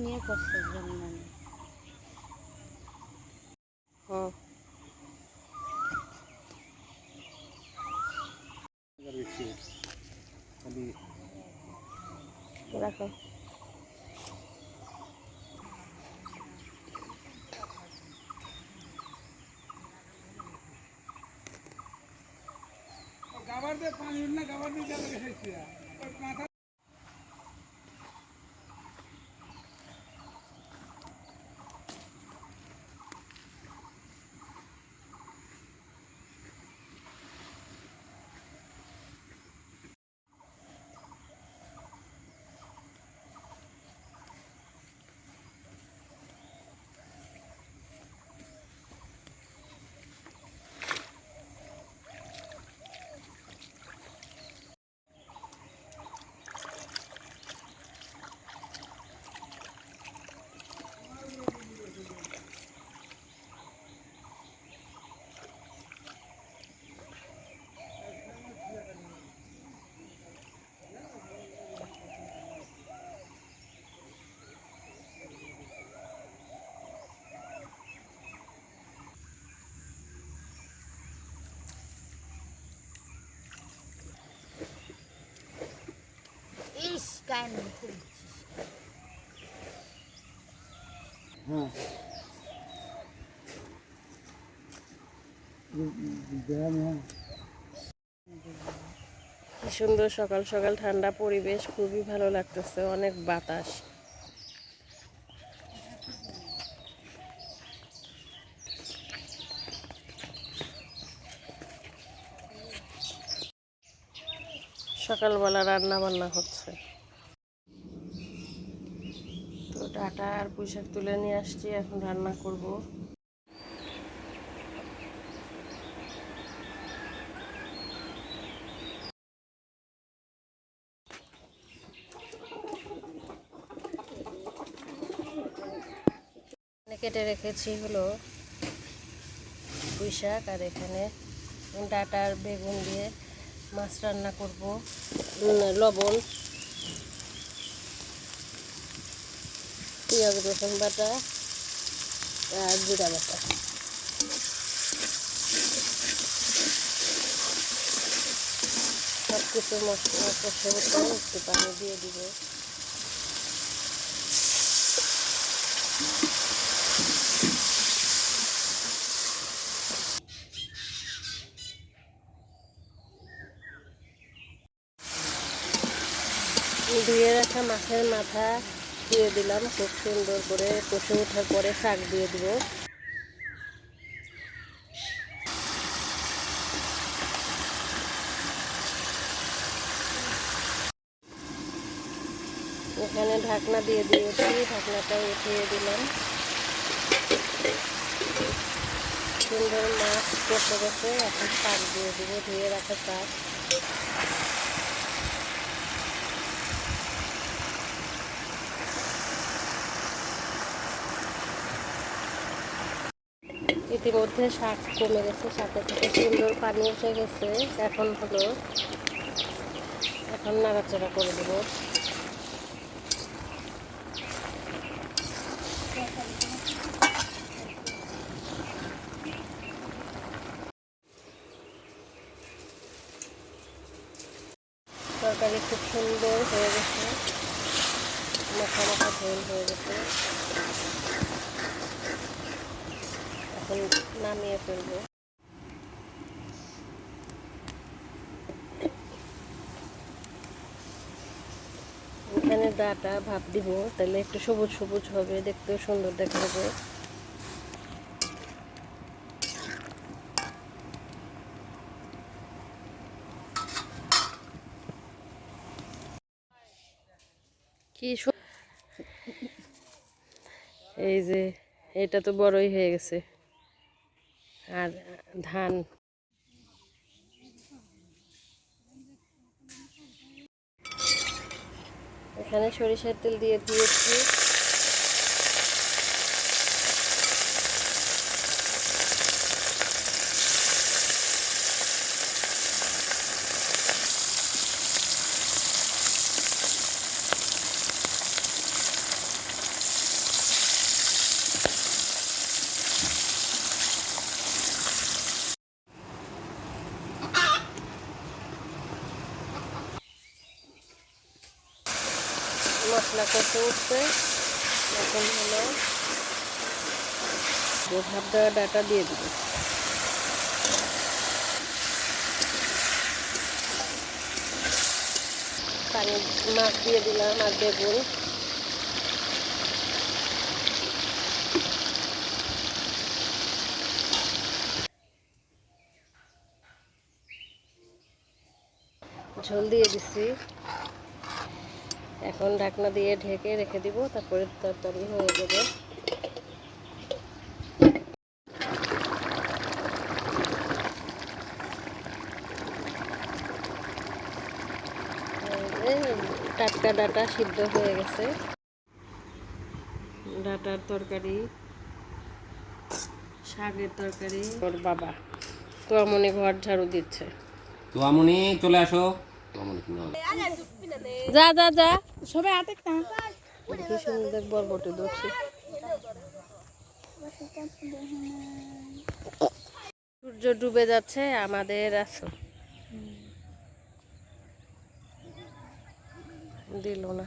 নিয়ে করছে জন্ম হুম রাখো। গাবার দিয়ে পানি না গাবার দিয়ে জল হ্যাঁ। হ্যাঁ। কি সুন্দর সকাল সকাল ঠান্ডা পরিবেশ খুবই ভালো লাগতেছে অনেক বাতাস। সকালবেলা রান্না বান্না হচ্ছে। ডাটা আর পুঁইশাক তুলে নিয়ে আসছি, এখন রান্না করব। কেটে রেখেছি হলো পুঁই শাক আর এখানে ডাটা আর বেগুন দিয়ে মাছ রান্না করব। লবণ। পেঁয়াজ রসুন বাটা? আর জিরা বাটা। সব কিছু মশলা কষে একটু পানি দিয়ে দিব। ধুয়ে রাখা মাছের মাথা। দিয়ে দিলাম খুব সুন্দর করে কষে ওঠার পরে শাক দিয়ে দিব। এখানে ঢাকনা দিয়ে দিয়েছি, ঢাকনাটা উঠিয়ে দিলাম। সুন্দর মাছ কষে কষে এখন শাক দিয়ে দিব, ধুয়ে রাখা শাক। ইতিমধ্যে শাক কমে গেছে, শাকের থেকে সুন্দর পানি এসে গেছে। এখন হলো, এখন নাড়াচাড়া করে দেবো। তরকারি খুব সুন্দর হয়ে গেছে। মাখা মাখা ঝোল হয়ে গেছে। এখন নামিয়ে ফেলব। এখানে ডাটা ভাপ দিব, তাহলে একটু সবুজ সবুজ হবে, দেখতেও সুন্দর দেখা যাবে। কি এই যে, এটা তো বড়ই হয়ে গেছে। আর ধান। এখানে সরিষার তেল দিয়ে দিয়েছি। মশলা করতে উঠছে। এখন হলো ভাত দেওয়া ডাটা দিয়ে দিব। পানি মাছ দিয়ে দিলাম আর বেগুন। ঝোল দিয়ে দিছি। এখন ঢাকনা দিয়ে ঢেকে রেখে দিব, তারপরে তরকারি হয়ে যাবে। টাটকা ডাটা সিদ্ধ হয়ে গেছে। ডাটার তরকারি, শাকের তরকারি। ওর বাবা, তোয়ামনি ঘর ঝাড়ু দিচ্ছে। তো আমনি চলে আসো। যা যা যা। সবাই কি সুন্দর বরবটি ধরছি সূর্য ডুবে যাচ্ছে, আমাদের আছে। দিল না।